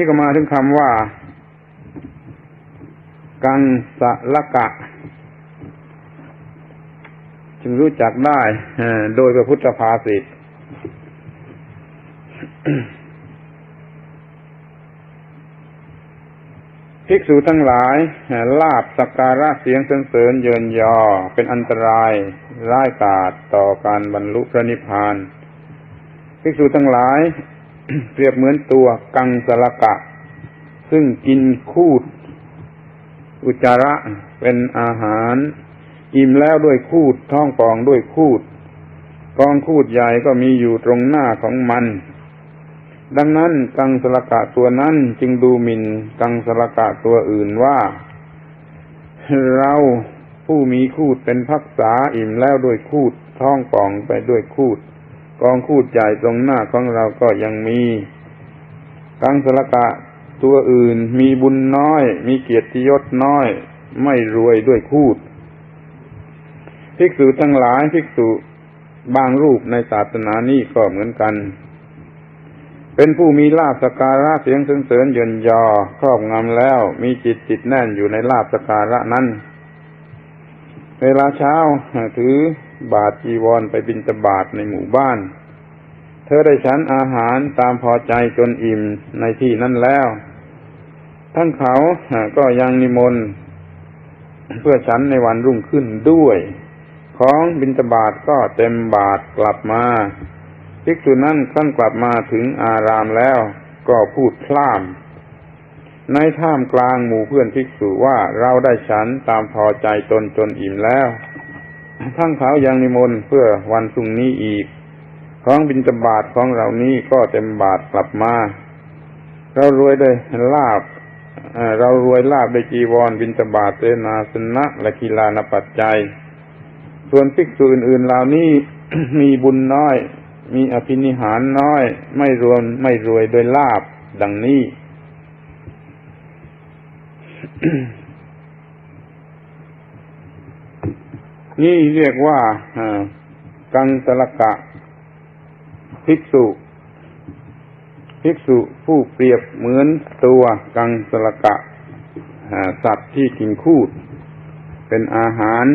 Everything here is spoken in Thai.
ที่ก็มาถึงคำว่า กังสะละกะ จึงรู้จักได้โดยพระพุทธภาษิตภิกษุทั้งหลายลาบสักการะเสียงสรรเสริญเยินยอ เป็นอันตรายร้ายกาจต่อการบรรลุพระนิพพานภิกษุทั้งหลาย เปรียบเหมือนตัวกังสละกะ ซึ่งกินคูด อุจจาระเป็นอาหาร อิ่มแล้วด้วยคูดท้องปองด้วยคูดกองคูดใหญ่ก็มีอยู่ตรงหน้าของมัน ดังนั้นกังสลกะตัวนั้นจึงดูหมิ่นกังสลกะตัวอื่นว่า เราผู้มีคูดเป็นพักษาอิ่มแล้วด้วยคูดท้องป่องไปด้วยคูด กองคูดใหญ่ตรงหน้าของเราก็ยังมีกังสลกะตัวอื่นมีบุญน้อย มีเกียรติยศน้อย ไม่รวยด้วยคูดภิกษุทั้งหลายภิกษุบางรูปในศาสนานี้ก็เหมือนกัน เป็นผู้มีลาบสการะเสียงสเสริญเยินยอครอบงำแล้ว มีจิตจิตแน่นอยู่ในลาบสกการะนั้น เวลาเช้าถือ บาทจีวรไปบิณฑบาตในหมู่บ้าน เธอได้ฉันอาหารตามพอใจจนอิ่มในที่นั้นแล้วท่านเขาก็ยังนิมนต์เพื่อฉันในวันรุ่งขึ้นด้วย ของบิณฑบาตก็เต็มบาทกลับมาภิกษุนั้นขั้นกลับมาถึงอารามแล้ว ก็พูดพล่าม ในท่ามกลางหมู่เพื่อนภิกษุว่าเราได้ฉันตามพอใจตนจนอิ่มแล้ว ทั้งเขายังนิมนต์เพื่อวันพรุ่งนี้อีก ของบิณฑบาตของเรานี้ก็เต็มบาทกลับมา เรารวยด้วยลาบเรารวยลาบด้วยจีวรบิณฑบาตเสนาสนะและกีฬานปัจจัย ส่วนภิกษุอื่นๆเหล่านี้มีบุญน้อย มีอภินิหารน้อย ไม่รวมไม่รวยโดยลาบดังนี้ นี่เรียกว่ากังสลกะ ภิกษุ ภิกษุผู้เปรียบเหมือนตัวกังสลกะสัตว์ที่กินคูด เป็นอาหาร